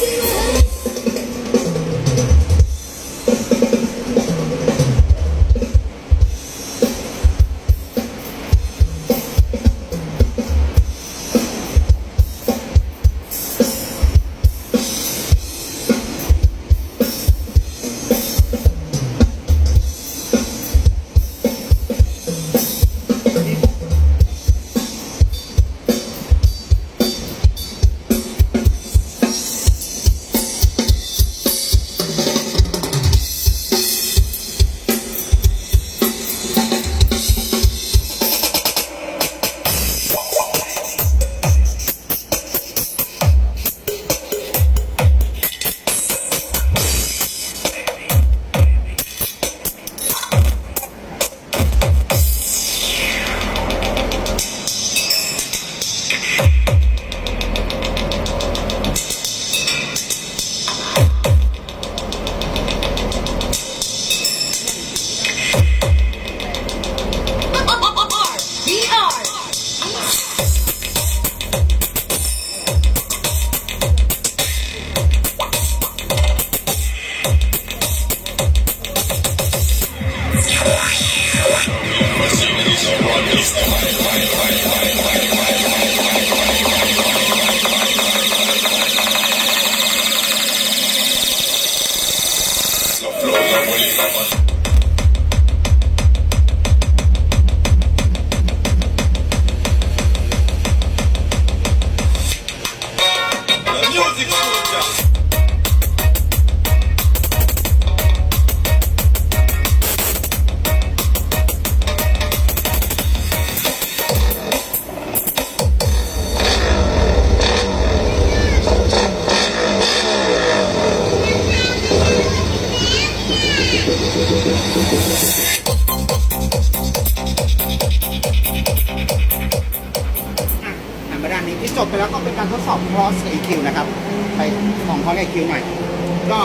Yes. หันมาด้านนี้ที่จบไปแล้วก็เป็นการทดสอบ cross EQ นะครับ ไปของ cross EQ หน่อย ก็